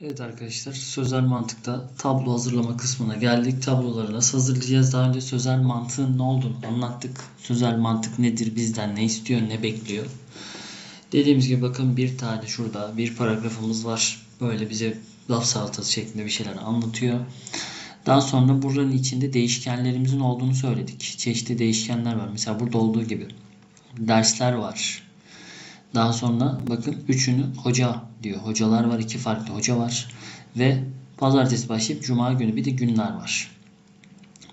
Evet arkadaşlar sözel mantıkta tablo hazırlama kısmına geldik. Tabloları nasıl hazırlayacağız? Daha önce sözel mantığın ne olduğunu anlattık. Sözel mantık nedir? Bizden ne istiyor? Ne bekliyor? Dediğimiz gibi bakın bir tane şurada bir paragrafımız var. Böyle bize laf salatası şeklinde bir şeyler anlatıyor. Daha sonra buranın içinde değişkenlerimizin olduğunu söyledik. Çeşitli değişkenler var. Mesela burada olduğu gibi dersler var. Daha sonra bakın üçünü hoca diyor. Hocalar var. iki farklı hoca var. Ve pazartesi başlayıp cuma günü bir de günler var.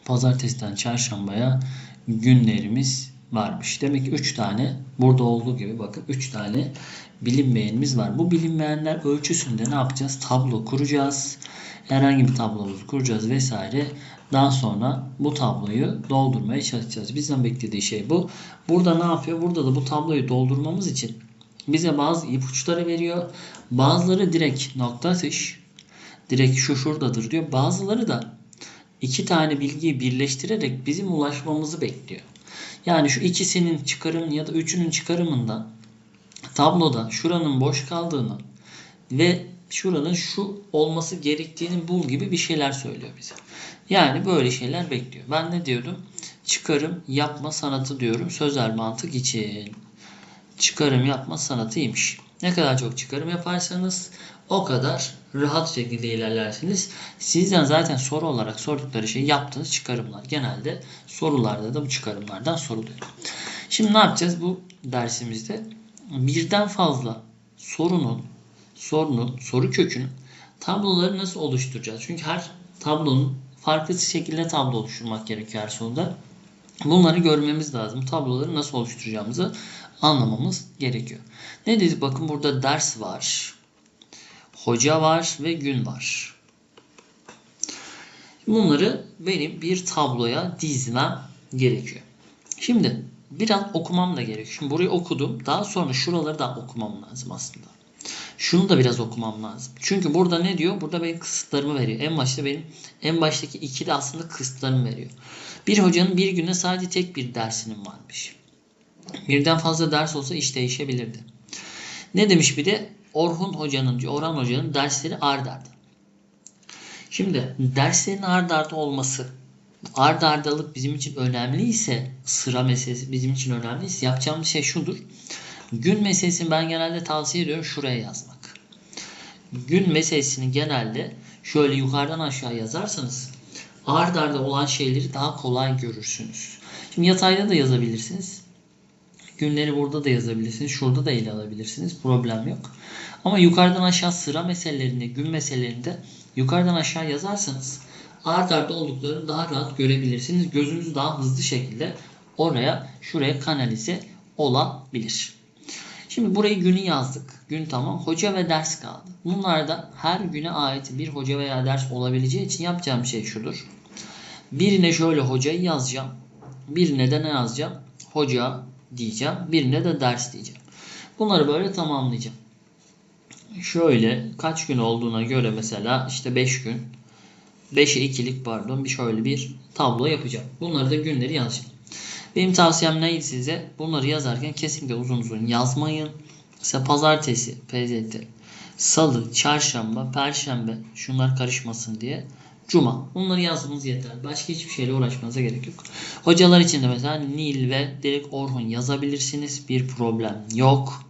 Pazartesiden çarşambaya günlerimiz varmış. Demek ki 3 tane burada olduğu gibi bakın 3 tane bilinmeyenimiz var. Bu bilinmeyenler ölçüsünde ne yapacağız? Tablo kuracağız. Herhangi bir tablomuzu kuracağız vesaire. Daha sonra bu tabloyu doldurmaya çalışacağız. Bizden beklediği şey bu. Burada ne yapıyor? Burada da bu tabloyu doldurmamız için bize bazı ipuçları veriyor. Bazıları direkt nokta atış. Direkt şu şuradadır diyor. Bazıları da iki tane bilgiyi birleştirerek bizim ulaşmamızı bekliyor. Yani şu ikisinin çıkarım ya da üçünün çıkarımından tabloda şuranın boş kaldığını ve şuranın şu olması gerektiğini bul gibi bir şeyler söylüyor bize. Yani böyle şeyler bekliyor. Ben ne diyordum? Çıkarım yapma sanatı diyorum sözel mantık için. Çıkarım yapma sanatıymış. Ne kadar çok çıkarım yaparsanız o kadar rahat şekilde ilerlersiniz. Sizden zaten soru olarak sordukları şey yaptığınız çıkarımlar. Genelde sorularda da bu çıkarımlardan soruluyor. Şimdi ne yapacağız bu dersimizde? Birden fazla sorunun, sorunun, soru kökünün tabloları nasıl oluşturacağız? Çünkü her tablonun farklı şekilde tablo oluşturmak gerekiyor her soruda. Bunları görmemiz lazım. Tabloları nasıl oluşturacağımızı anlamamız gerekiyor. Ne dedik? Bakın burada ders var. Hoca var ve gün var. Bunları benim bir tabloya dizmem gerekiyor. Şimdi biraz okumam da gerekiyor. Şimdi burayı okudum. Daha sonra şuraları da okumam lazım aslında. Şunu da biraz okumam lazım. Çünkü burada ne diyor? Burada benim kısıtlarımı veriyor. En başta benim en baştaki iki de aslında kısıtlarımı veriyor. Bir hocanın bir günde sadece tek bir dersinin varmış. Birden fazla ders olsa iş değişebilirdi. Ne demiş bir de? Orhun Hoca'nın, Orhan Hoca'nın dersleri ard arda. Şimdi derslerin ard arda olması ard ardalık bizim için önemliyse sıra meselesi bizim için önemliyse yapacağımız şey şudur. Gün meselesini ben genelde tavsiye ediyorum şuraya yazmak. Gün meselesini genelde şöyle yukarıdan aşağı yazarsanız ard arda olan şeyleri daha kolay görürsünüz. Şimdi yatayda da yazabilirsiniz. Günleri burada da yazabilirsiniz. Şurada da ele alabilirsiniz. Problem yok. Ama yukarıdan aşağı sıra meselelerinde, gün meselelerinde yukarıdan aşağı yazarsanız art arda olduklarını daha rahat görebilirsiniz. Gözünüz daha hızlı şekilde oraya, şuraya kanalize olabilir. Şimdi burayı günü yazdık. Gün tamam. Hoca ve ders kaldı. Bunlarda her güne ait bir hoca veya ders olabileceği için yapacağım şey şudur. Birine şöyle hocayı yazacağım. Birine de ne yazacağım? Hoca diyeceğim. Birine de ders diyeceğim. Bunları böyle tamamlayacağım. Şöyle kaç gün olduğuna göre mesela işte 5 gün 5'e 2'lik pardon bir şöyle bir tablo yapacağım. Bunları da günleri yazacağım. Benim tavsiyem neydi size? Bunları yazarken kesinlikle uzun uzun yazmayın. Mesela pazartesi, PZT, salı, çarşamba, perşembe şunlar karışmasın diye. Cuma. Bunları yazmanız yeter. Başka hiçbir şeyle uğraşmanıza gerek yok. Hocalar için de mesela Nil ve direkt Orhun yazabilirsiniz. Bir problem yok.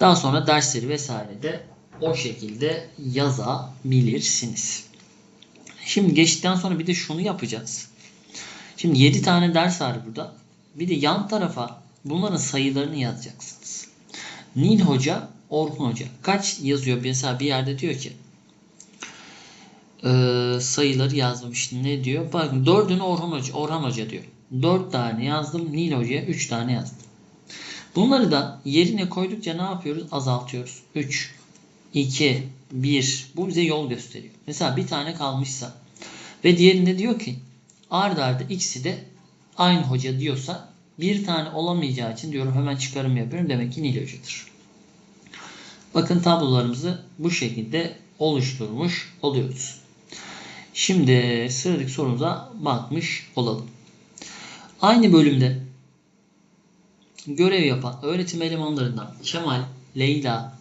Daha sonra dersleri vesaire de o şekilde yazabilirsiniz. Şimdi geçtikten sonra bir de şunu yapacağız. Şimdi 7 tane ders var burada. Bir de yan tarafa bunların sayılarını yazacaksınız. Nil Hoca, Orhun Hoca. Kaç yazıyor? Mesela bir yerde diyor ki e, sayıları yazmış. Ne diyor? Bakın dördünü Orhan Hoca, Orhan Hoca diyor. Dört tane yazdım. Nil Hoca'ya üç tane yazdım. Bunları da yerine koydukça ne yapıyoruz? Azaltıyoruz. 3, 2, 1. Bu bize yol gösteriyor. Mesela bir tane kalmışsa ve diğerinde diyor ki ard arda ikisi de aynı hoca diyorsa bir tane olamayacağı için diyorum hemen çıkarım yapıyorum. Demek ki Nil Hoca'dır. Bakın tablolarımızı bu şekilde oluşturmuş oluyoruz. Şimdi sıradaki sorumuza bakmış olalım. Aynı bölümde görev yapan öğretim elemanlarından Kemal, Leyla,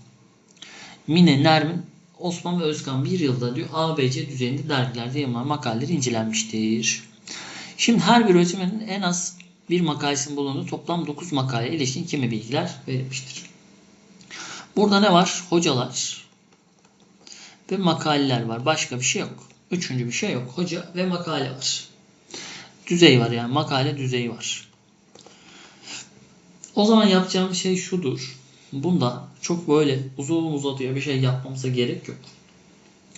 Mine, Nermin Osman ve Özkan bir yılda diyor ABC düzeyinde dergilerde yayınlanan makaleleri incelenmiştir. Şimdi her bir öğretmenin en az bir makalesinin bulunduğu toplam 9 makaleye ilişkin kimi bilgiler verilmiştir. Burada ne var? Hocalar ve makaleler var. Başka bir şey yok. Üçüncü bir şey yok. Hoca ve makale var. Düzey var yani makale düzeyi var. O zaman yapacağım şey şudur. Bunda çok böyle uzun uzadıya bir şey yapmamıza gerek yok.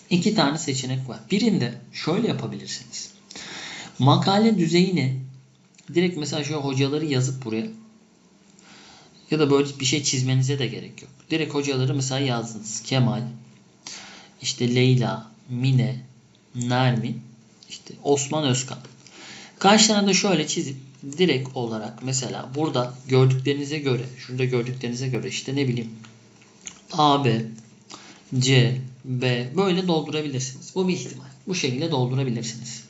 İki tane seçenek var. Birinde şöyle yapabilirsiniz. Makale düzeyini direkt mesela şu hocaları yazıp buraya ya da böyle bir şey çizmenize de gerek yok. Direkt hocaları mesela yazdınız. Kemal, işte Leyla, Mine, Nermin, işte Osman Özkan. Karşılarına da şöyle çizip direkt olarak mesela burada gördüklerinize göre, şurada gördüklerinize göre işte ne bileyim A, B, C, B böyle doldurabilirsiniz. Bu bir ihtimal. Bu şekilde doldurabilirsiniz.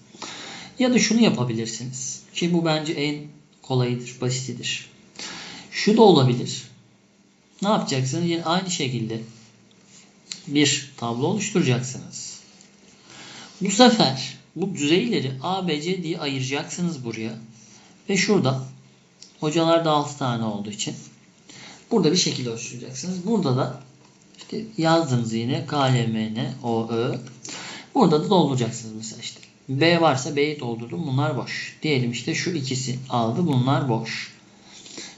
Ya da şunu yapabilirsiniz. Ki bu bence en kolayıdır, basitidir. Şu da olabilir. Ne yapacaksınız? Yine aynı şekilde bir tablo oluşturacaksınız. Bu sefer bu düzeyleri A, B, C diye ayıracaksınız buraya. Ve şurada hocalarda 6 tane olduğu için burada bir şekilde oluşturacaksınız. Burada da işte yazdınız yine KLMN, OÖ. Burada da dolduracaksınız mesela işte. B varsa B'yi doldurdum. Bunlar boş. Diyelim işte şu ikisi aldı. Bunlar boş.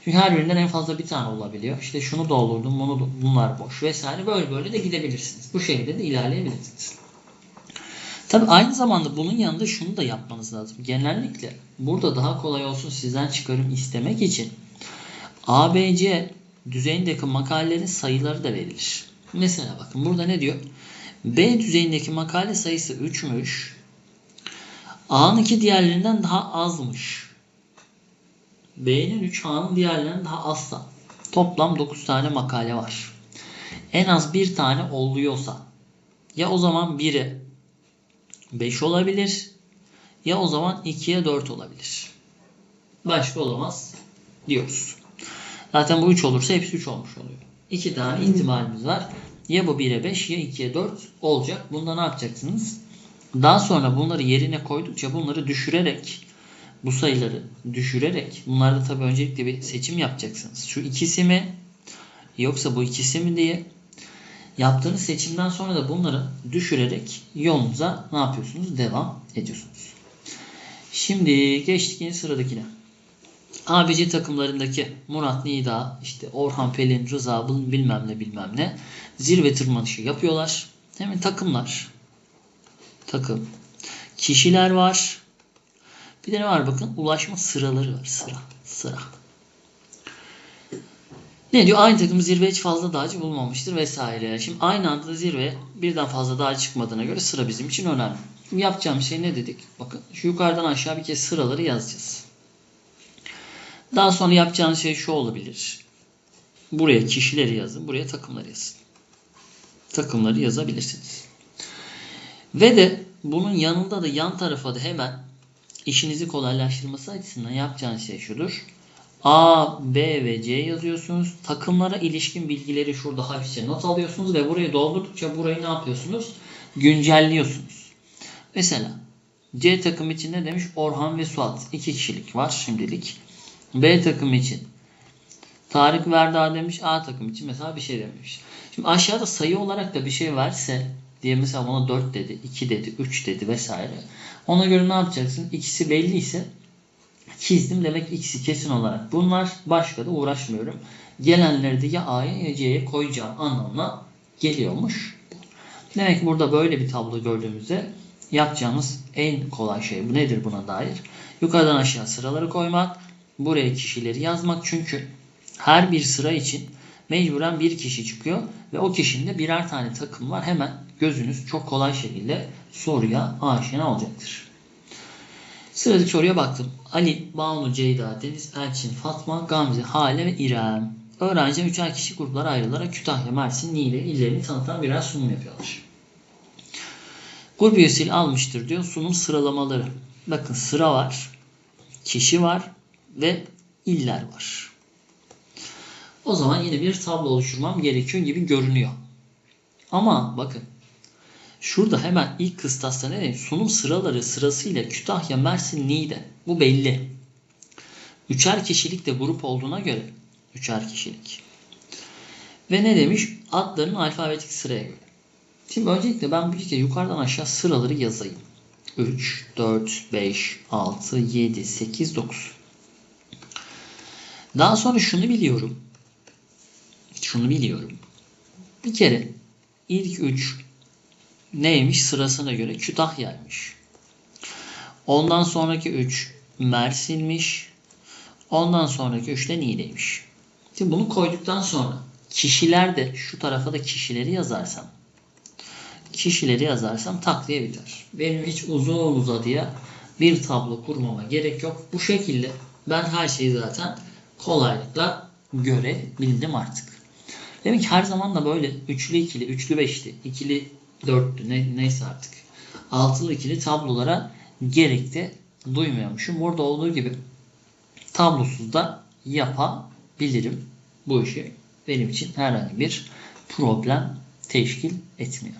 Çünkü her birinden en fazla bir tane olabiliyor. İşte şunu doldurdum. Bunu bunlar boş vesaire. Böyle böyle de gidebilirsiniz. Bu şekilde de ilerleyebilirsiniz. Tabi aynı zamanda bunun yanında şunu da yapmanız lazım. Genellikle burada daha kolay olsun sizden çıkarım istemek için ABC düzeyindeki makalelerin sayıları da verilir. Mesela bakın burada ne diyor? B düzeyindeki makale sayısı 3'müş. A'nınki diğerlerinden daha azmış. B'nin 3 A'nın diğerlerinden daha azsa. Toplam 9 tane makale var. En az bir tane oluyorsa ya o zaman 1'e 5 olabilir ya o zaman 2'ye 4 olabilir. Başka olamaz diyoruz. Zaten bu 3 olursa hepsi 3 olmuş oluyor. 2 tane ihtimalimiz var. Ya bu 1'e 5 ya 2'ye 4 olacak. Bunda ne yapacaksınız? Daha sonra bunları yerine koydukça bunları düşürerek bu sayıları düşürerek bunlarda tabii öncelikle bir seçim yapacaksınız. Şu ikisi mi yoksa bu ikisi mi diye yaptığınız seçimden sonra da bunları düşürerek yolunuza ne yapıyorsunuz? Devam ediyorsunuz. Şimdi geçtik yine sıradakine. ABC takımlarındaki Murat Nida, işte Orhan Pelin, Rıza bilmem ne bilmem ne zirve tırmanışı yapıyorlar. Hemen takımlar. Takım. Kişiler var. Bir de ne var bakın? Ulaşma sıraları var. Sıra. Sıra. Ne diyor? Aynı takım zirveye hiç fazla dağcı bulmamıştır vesaire. Şimdi aynı anda zirveye birden fazla dağcı çıkmadığına göre sıra bizim için önemli. Şimdi yapacağım şey ne dedik? Bakın şu yukarıdan aşağı bir kez sıraları yazacağız. Daha sonra yapacağınız şey şu olabilir. Buraya kişileri yazın. Buraya takımları yazın. Takımları yazabilirsiniz. Ve de bunun yanında da yan tarafa da hemen işinizi kolaylaştırması açısından yapacağınız şey şudur. A, B ve C yazıyorsunuz. Takımlara ilişkin bilgileri şurada hafifçe not alıyorsunuz ve burayı doldurdukça burayı ne yapıyorsunuz? Güncelliyorsunuz. Mesela C takım için ne demiş? Orhan ve Suat. iki kişilik var şimdilik. B takım için Tarık Verda demiş. A takım için mesela bir şey demiş. Şimdi aşağıda sayı olarak da bir şey verse diye mesela buna 4 dedi, 2 dedi, 3 dedi vesaire. Ona göre ne yapacaksın? İkisi belli ise çizdim demek ikisi kesin olarak. Bunlar başka da uğraşmıyorum. Gelenleri de ya A'ya ya C'ye koyacağım anlamına geliyormuş. Demek burada böyle bir tablo gördüğümüzde yapacağımız en kolay şey bu nedir buna dair? Yukarıdan aşağı sıraları koymak, buraya kişileri yazmak çünkü her bir sıra için mecburen bir kişi çıkıyor ve o kişinin de birer tane takım var. Hemen gözünüz çok kolay şekilde soruya aşina olacaktır. Sıradaki soruya baktım. Ali, Banu, Ceyda, Deniz, Elçin, Fatma, Gamze, Hale ve İrem. Öğrenciler üçer kişi gruplara ayrılarak Kütahya, Mersin, Niğde illerini tanıtan birer sunum yapıyorlar. Grup üyesiyle almıştır diyor sunum sıralamaları. Bakın sıra var, kişi var ve iller var. O zaman yine bir tablo oluşturmam gerekiyor gibi görünüyor. Ama bakın Şurada hemen ilk kıstasta ne demiş? Sunum sıraları sırasıyla Kütahya, Mersin, Niğde. Bu belli. Üçer kişilik de grup olduğuna göre üçer kişilik. Ve ne demiş? Adların alfabetik sıraya göre. Şimdi öncelikle ben bir kere yukarıdan aşağı sıraları yazayım. 3, 4, 5, 6, 7, 8, 9. Daha sonra şunu biliyorum. Şunu biliyorum. Bir kere ilk 3 neymiş sırasına göre Kütahya'ymış. Ondan sonraki 3 Mersin'miş. Ondan sonraki 3 de Niğde'ymiş. Şimdi bunu koyduktan sonra kişiler de şu tarafa da kişileri yazarsam kişileri yazarsam tak diye biter. Benim hiç uzun uzadıya bir tablo kurmama gerek yok. Bu şekilde ben her şeyi zaten kolaylıkla görebildim artık. Demek ki her zaman da böyle üçlü ikili, üçlü beşli, ikili dörtlü ne, neyse artık altılı ikili tablolara gerek de duymuyormuşum. Burada olduğu gibi tablosuz da yapabilirim bu işi. Benim için herhangi bir problem teşkil etmiyor.